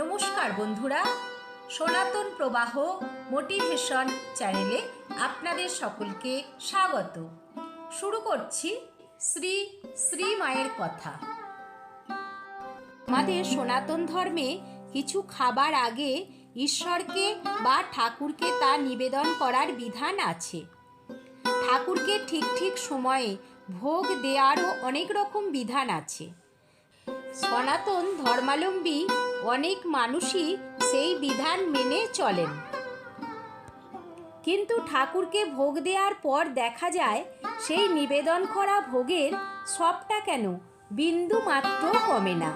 নমস্কার বন্ধুরা। সনাতন প্রবাহ মোটিভেশন চ্যানেলে আপনাদের সকলকে স্বাগত। শুরু করছি শ্রী শ্রী মায়ের কথা। আমাদের সনাতন ধর্মে কিছু খাবার আগে ঈশ্বরকে বা ঠাকুরকে তা নিবেদন করার বিধান আছে। ঠাকুরকে ঠিক ঠিক সময়ে ভোগ দেওয়ারও অনেক রকম বিধান আছে। সনাতন ধর্মাবলম্বী অনেক মানুষই সেই বিধান মেনে চলেন। কিন্তু ঠাকুরকে ভোগ দেওয়ার পর দেখা যায়, সেই নিবেদন করা ভোগের সবটা কেন বিন্দু মাত্র কমে না।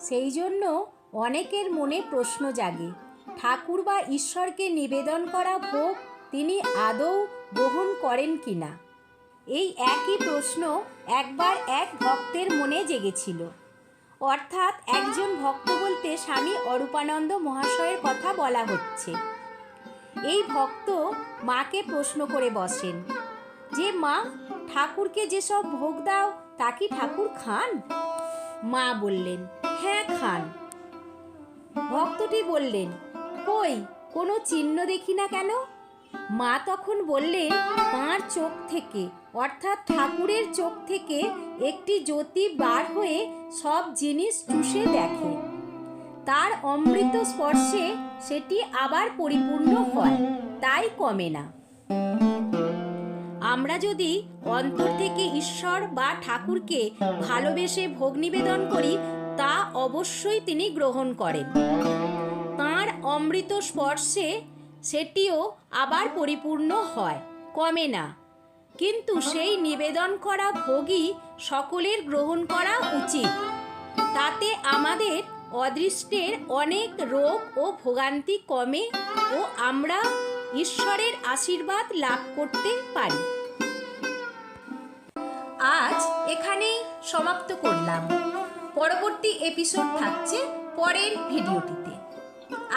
সেই জন্য অনেকের মনে প্রশ্ন জাগে, ঠাকুর বা ঈশ্বরকে নিবেদন করা ভোগ তিনি আদৌ গ্রহণ করেন কিনা? এই একই প্রশ্ন একবার এক ভক্তের মনে জেগেছিল। অর্থাৎ একজন ভক্ত বলতে স্বামী অরূপানন্দ মহাশয়ের কথা বলা হচ্ছে। এই ভক্ত মাকে প্রশ্ন করে বসেন, যে মা, ঠাকুরকে যেসব ভোগ দাও, তা কি ঠাকুর খান? মা বললেন হ্যাঁ খান। ভক্তটি বললেন, কই, কোনো চিহ্ন দেখি না কেন? মা তখন বললেন তাঁর চোখ থেকে। অর্থাৎ ঠাকুরের চোখ থেকে একটি জ্যোতি বার হয়ে সব জিনিস চুষে দেখে। তার অমৃত স্পর্শে সেটি আবার পরিপূর্ণ হয়, তাই কমে না। আমরা যদি অন্তর থেকে ঈশ্বর বা ঠাকুরকে ভালোবেসে ভোগ নিবেদন করি, তা অবশ্যই তিনি গ্রহণ করেন। তাঁর অমৃত স্পর্শে সেটিও আবার পরিপূর্ণ হয়, কমে না। কিন্তু সেই নিবেদন করা ভোগই সকলের গ্রহণ করা উচিত। তাতে আমাদের অদৃষ্টের অনেক রোগ ও ভোগান্তি কমে ও আমরা ঈশ্বরের আশীর্বাদ লাভ করতে পারি। আজ এখানেই সমাপ্ত করলাম। পরবর্তী এপিসোড থাকছে পরের ভিডিওটিতে